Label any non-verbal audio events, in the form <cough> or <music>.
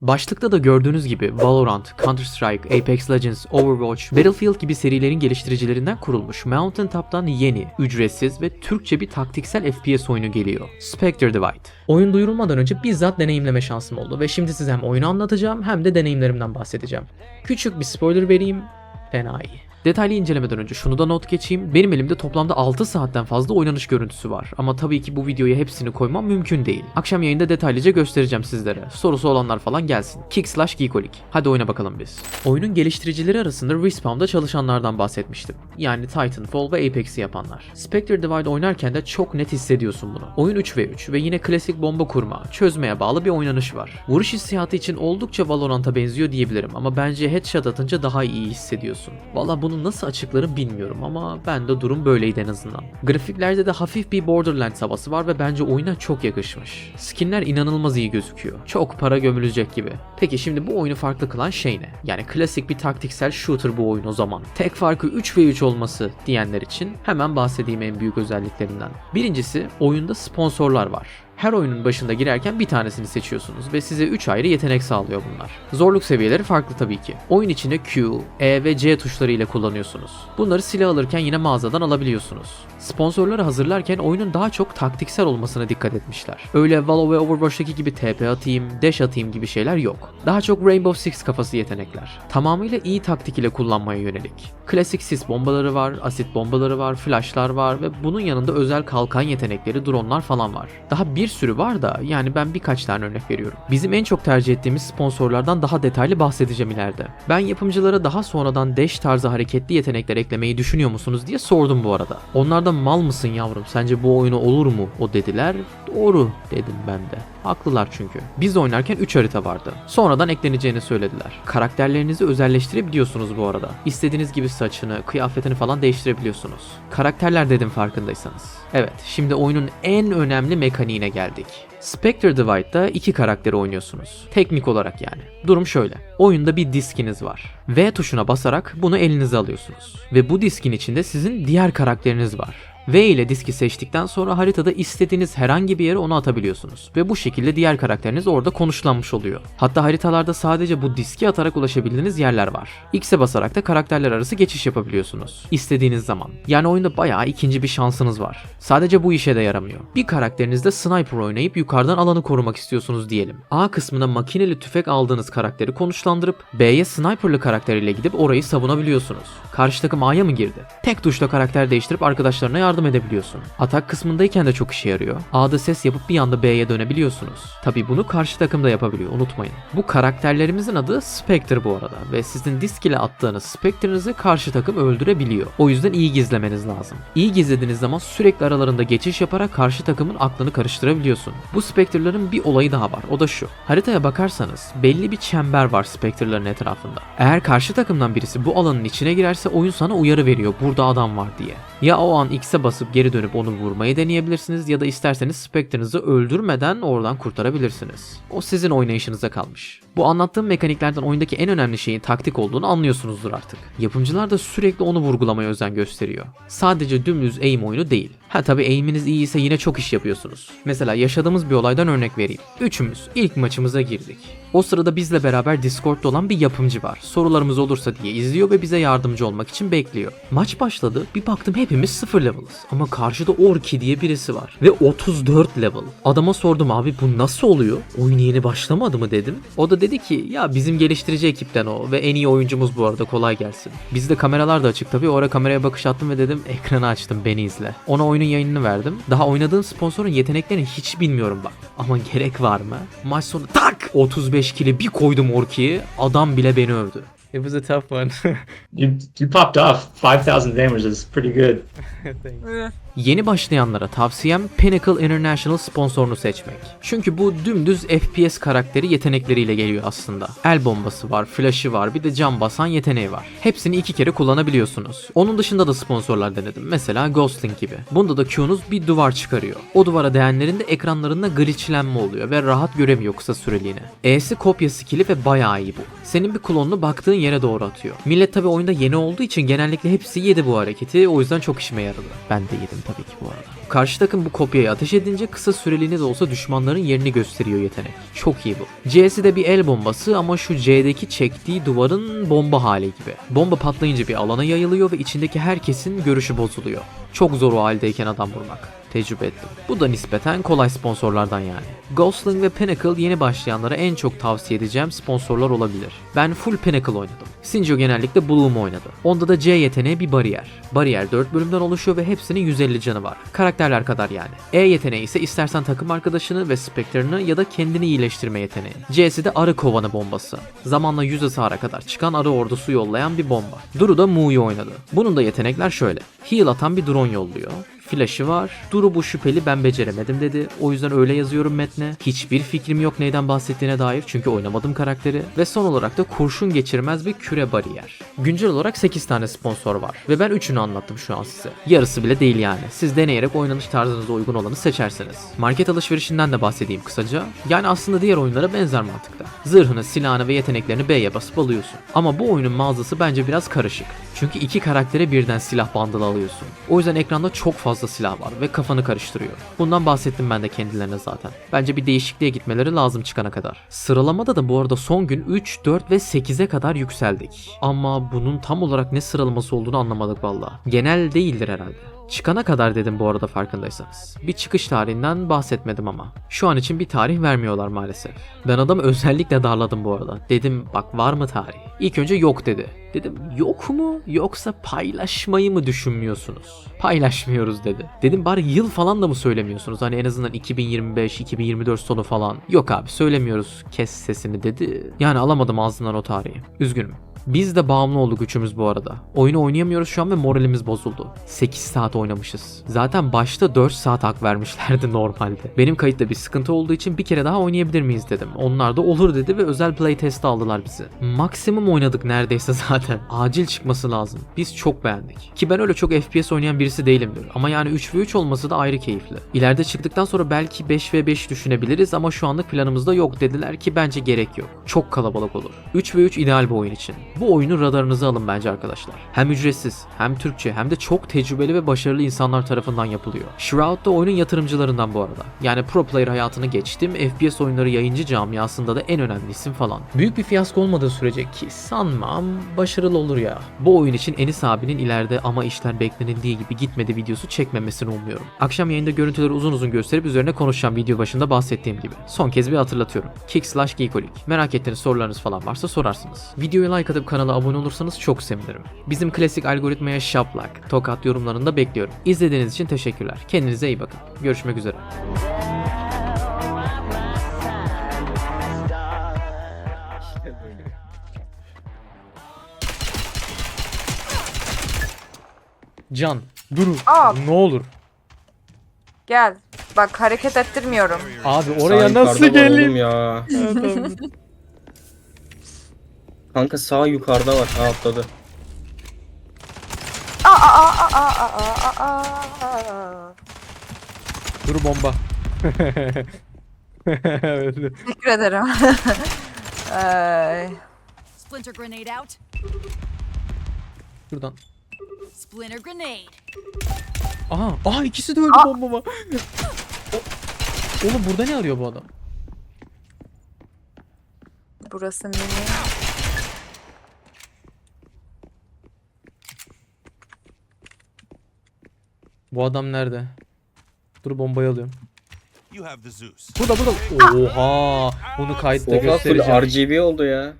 Başlıkta da gördüğünüz gibi Valorant, Counter-Strike, Apex Legends, Overwatch, Battlefield gibi serilerin geliştiricilerinden kurulmuş Mountain Top'tan yeni, ücretsiz ve Türkçe bir taktiksel FPS oyunu geliyor. Spectre Divide. Oyun duyurulmadan önce bizzat deneyimleme şansım oldu ve şimdi size hem oyunu anlatacağım hem de deneyimlerimden bahsedeceğim. Küçük bir spoiler vereyim, fena iyi. Detaylı incelemeden önce şunu da not geçeyim. Benim elimde toplamda 6 saatten fazla oynanış görüntüsü var. Ama tabii ki bu videoya hepsini koymam mümkün değil. Akşam yayında detaylıca göstereceğim sizlere. Sorusu olanlar falan gelsin. Kick slash Geekolik. Hadi oyuna bakalım biz. Oyunun geliştiricileri arasında Respawn'da çalışanlardan bahsetmiştim. Yani Titanfall ve Apex'i yapanlar. Spectre Divide oynarken de çok net hissediyorsun bunu. Oyun 3 ve 3 ve yine klasik bomba kurma, çözmeye bağlı bir oynanış var. Vuruş hissiyatı için oldukça Valorant'a benziyor diyebilirim ama bence headshot atınca daha iyi hissediyorsun. Valla bunu nasıl açıklarım bilmiyorum ama bende durum böyleydi en azından. Grafiklerde de hafif bir Borderlands havası var ve bence oyuna çok yakışmış. Skinler inanılmaz iyi gözüküyor. Çok para gömülecek gibi. Peki şimdi bu oyunu farklı kılan şey ne? Yani klasik bir taktiksel shooter bu oyun o zaman. Tek farkı 3 ve 3 olması diyenler için hemen bahsedeyim en büyük özelliklerinden. Birincisi oyunda sponsorlar var. Her oyunun başında girerken bir tanesini seçiyorsunuz ve size 3 ayrı yetenek sağlıyor bunlar. Zorluk seviyeleri farklı tabii ki. Oyun içinde Q, E ve C tuşları ile kullanıyorsunuz. Bunları silah alırken yine mağazadan alabiliyorsunuz. Sponsorları hazırlarken oyunun daha çok taktiksel olmasına dikkat etmişler. Öyle Valo ve Overwatch'taki gibi TP atayım, dash atayım gibi şeyler yok. Daha çok Rainbow Six kafası yetenekler. Tamamıyla iyi taktik ile kullanmaya yönelik. Klasik sis bombaları var, asit bombaları var, flashlar var ve bunun yanında özel kalkan yetenekleri, dronlar falan var. Daha bir sürü var da yani ben birkaç tane örnek veriyorum. Bizim en çok tercih ettiğimiz sponsorlardan daha detaylı bahsedeceğim ileride. Ben yapımcılara daha sonradan dash tarzı hareketli yetenekler eklemeyi düşünüyor musunuz diye sordum bu arada. Onlar mal mısın yavrum sence bu oyunu olur mu o dediler. Doğru dedim ben de. Haklılar çünkü. Biz oynarken 3 harita vardı. Sonradan ekleneceğini söylediler. Karakterlerinizi özelleştirebiliyorsunuz bu arada. İstediğiniz gibi saçını, kıyafetini falan değiştirebiliyorsunuz. Karakterler dedim farkındaysanız. Evet, şimdi oyunun en önemli mekaniğine geldik. Spectre Divide'da iki karakteri oynuyorsunuz. Teknik olarak yani. Durum şöyle. Oyunda bir diskiniz var. V tuşuna basarak bunu elinize alıyorsunuz. Ve bu diskin içinde sizin diğer karakteriniz var. V ile diski seçtikten sonra haritada istediğiniz herhangi bir yere onu atabiliyorsunuz. Ve bu şekilde diğer karakteriniz orada konuşlanmış oluyor. Hatta haritalarda sadece bu diski atarak ulaşabildiğiniz yerler var. X'e basarak da karakterler arası geçiş yapabiliyorsunuz. İstediğiniz zaman. Yani oyunda bayağı ikinci bir şansınız var. Sadece bu işe de yaramıyor. Bir karakterinizde sniper oynayıp yukarıdan alanı korumak istiyorsunuz diyelim. A kısmına makineli tüfek aldığınız karakteri konuşlandırıp B'ye sniperlı karakteriyle gidip orayı savunabiliyorsunuz. Karşı takım A'ya mı girdi? Tek tuşla karakter değiştirip arkadaşlarına yardım edebiliyorsun. Atak kısmındayken de çok işe yarıyor. A'da ses yapıp bir anda B'ye dönebiliyorsunuz. Tabi bunu karşı takım da yapabiliyor unutmayın. Bu karakterlerimizin adı Spectre bu arada ve sizin disk ile attığınız Spectre'ınızı karşı takım öldürebiliyor. O yüzden iyi gizlemeniz lazım. İyi gizlediğiniz zaman sürekli aralarında geçiş yaparak karşı takımın aklını karıştırabiliyorsun. Bu Spectre'ların bir olayı daha var. O da şu. Haritaya bakarsanız belli bir çember var Spectre'ların etrafında. Eğer karşı takımdan birisi bu alanın içine girerse oyun sana uyarı veriyor burada adam var diye. Ya o an X'e basıp geri dönüp onu vurmayı deneyebilirsiniz ya da isterseniz Spectre'ınızı öldürmeden oradan kurtarabilirsiniz. O sizin oynayışınıza kalmış. Bu anlattığım mekaniklerden oyundaki en önemli şeyin taktik olduğunu anlıyorsunuzdur artık. Yapımcılar da sürekli onu vurgulamaya özen gösteriyor. Sadece dümdüz aim oyunu değil. Ha tabi aim'iniz iyi ise yine çok iş yapıyorsunuz. Mesela yaşadığımız bir olaydan örnek vereyim. Üçümüz ilk maçımıza girdik. O sırada bizle beraber Discord'da olan bir yapımcı var. Sorularımız olursa diye izliyor ve bize yardımcı olmak için bekliyor. Maç başladı. Bir baktım hepimiz sıfır level'ız. Ama karşıda Orki diye birisi var. Ve 34 level. Adama sordum abi bu nasıl oluyor? Oyun yeni başlamadı mı dedim. O da dedi ki ya bizim geliştirici ekipten o ve en iyi oyuncumuz bu arada kolay gelsin. Bizde kameralar da açık tabii. O ara kameraya bakış attım ve dedim ekranı açtım beni izle. Ona oyunun yayınını verdim. Daha oynadığım sponsorun yeteneklerini hiç bilmiyorum bak. Ama gerek var mı? Maç sonu tak 35 kili bir koydum Orki'yi. Adam bile beni övdü. It was a tough one. You you popped off 5,000 damage is pretty good. <laughs> Yeni başlayanlara tavsiyem Pinnacle International sponsorunu seçmek. Çünkü bu dümdüz FPS karakteri yetenekleriyle geliyor aslında. El bombası var, flash'ı var, bir de cam basan yeteneği var. Hepsini iki kere kullanabiliyorsunuz. Onun dışında da sponsorlar denedim. Mesela Ghosting gibi. Bunda da Q'nuz bir duvar çıkarıyor. O duvara değenlerin de ekranlarında glitchlenme oluyor ve rahat göremiyor kısa süreliğine. E'si kopya skill'i ve bayağı iyi bu. Senin bir klonunu baktığın yere doğru atıyor. Millet tabi oyunda yeni olduğu için genellikle hepsi yedi bu hareketi o yüzden çok işime yaradı. Ben de yedim. Tabii ki bu arada. Karşı takım bu kopyayı ateş edince kısa süreliğine de olsa düşmanların yerini gösteriyor yetenek. Çok iyi bu. C'si de bir el bombası ama şu C'deki çektiği duvarın bomba hali gibi. Bomba patlayınca bir alana yayılıyor ve içindeki herkesin görüşü bozuluyor. Çok zor o haldeyken adam vurmak. Tecrübe ettim. Bu da nispeten kolay sponsorlardan yani. Ghostling ve Pinnacle yeni başlayanlara en çok tavsiye edeceğim sponsorlar olabilir. Ben full Pinnacle oynadım. Sinjo genellikle Bloom oynadı. Onda da C yeteneği bir bariyer. Bariyer 4 bölümden oluşuyor ve hepsinin 150 canı var. Karakterler kadar yani. E yeteneği ise istersen takım arkadaşını ve Spectre'ını ya da kendini iyileştirme yeteneği. C'si de arı kovanı bombası. Zamanla 100 hasara kadar çıkan arı ordusu yollayan bir bomba. Duru da Mu'yu oynadı. Bunun da yetenekler şöyle. Heal atan bir drone yolluyor. Flash'ı var. Duru bu şüpheli ben beceremedim dedi. O yüzden öyle yazıyorum metne. Hiçbir fikrim yok neyden bahsettiğine dair çünkü oynamadım karakteri. Ve son olarak da kurşun geçirmez bir küre bariyer. Güncel olarak 8 tane sponsor var. Ve ben 3'ünü anlattım şu an size. Yarısı bile değil yani. Siz deneyerek oynanış tarzınıza uygun olanı seçersiniz. Market alışverişinden de bahsedeyim kısaca. Yani aslında diğer oyunlara benzer mantıkta. Zırhını, silahını ve yeteneklerini B'ye basıp alıyorsun. Ama bu oyunun mağazası bence biraz karışık. Çünkü iki karaktere birden silah bandılı alıyorsun. O yüzden ekranda çok fazla silah var ve kafanı karıştırıyor. Bundan bahsettim ben de kendilerine zaten. Bence bir değişikliğe gitmeleri lazım çıkana kadar. Sıralamada da bu arada son gün 3, 4 ve 8'e kadar yükseldik. Ama bunun tam olarak ne sıralaması olduğunu anlamadık valla. Genel değildir herhalde. Çıkana kadar dedim bu arada farkındaysanız. Bir çıkış tarihinden bahsetmedim ama. Şu an için bir tarih vermiyorlar maalesef. Ben adamı <laughs> özellikle darladım bu arada. Dedim bak var mı tarih? İlk önce yok dedi. Dedim yok mu yoksa paylaşmayı mı düşünmüyorsunuz? Paylaşmıyoruz dedi. Dedim bari yıl falan da mı söylemiyorsunuz? Hani en azından 2025, 2024 sonu falan. Yok abi söylemiyoruz kes sesini dedi. Yani alamadım ağzından o tarihi. Üzgünüm. Biz de bağımlı olduk üçümüz bu arada. Oyunu oynayamıyoruz şu an ve moralimiz bozuldu. 8 saat oynamışız. Zaten başta 4 saat hak vermişlerdi <laughs> normalde. Benim kayıtta bir sıkıntı olduğu için bir kere daha oynayabilir miyiz dedim. Onlar da olur dedi ve özel playtest aldılar bizi. Maksimum oynadık neredeyse <laughs> zaten. Acil çıkması lazım. Biz çok beğendik. Ki ben öyle çok FPS oynayan birisi değilimdir. Ama yani 3v3 olması da ayrı keyifli. İleride çıktıktan sonra belki 5v5 düşünebiliriz ama şu anlık planımızda yok dediler ki bence gerek yok. Çok kalabalık olur. 3v3 ideal bir oyun için. Bu oyunu radarınıza alın bence arkadaşlar. Hem ücretsiz, hem Türkçe, hem de çok tecrübeli ve başarılı insanlar tarafından yapılıyor. Shroud da oyunun yatırımcılarından bu arada. Yani pro player hayatını geçtim, FPS oyunları yayıncı camiasında da en önemli isim falan. Büyük bir fiyasko olmadığı sürece ki sanmam başarılı olur ya. Bu oyun için Enis abinin ileride ama işler beklenildiği gibi gitmedi videosu çekmemesini umuyorum. Akşam yayında görüntüleri uzun uzun gösterip üzerine konuşacağım video başında bahsettiğim gibi. Son kez bir hatırlatıyorum. Kick slash Geekolik. Merak ettiğiniz sorularınız falan varsa sorarsınız. Videoya like atıp kanala abone olursanız çok sevinirim. Bizim klasik algoritmaya şaplak, tokat yorumlarını da bekliyorum. İzlediğiniz için teşekkürler. Kendinize iyi bakın. Görüşmek üzere. Can, Duru, Aa. ne olur. Gel. Bak hareket ettirmiyorum. Abi Sağ oraya yukarıda nasıl var geleyim? oğlum ya. Kanka sağ yukarıda var. Ha atladı. Aa aa aa aa aa aa aa. Dur bomba. Öldü. <laughs> Teşekkür ederim. <laughs> Ay. Splinter grenade out. Şuradan. Splinter grenade. Aha, aha ikisi de öldü Aa. bombama. O- Oğlum burada ne arıyor bu adam? Burası mini. Bu adam nerede? Dur bombayı alıyorum. You have the Zeus. Burada burada. Oha! Bunu kayıtta Oha full göstereceğim. RGB oldu ya.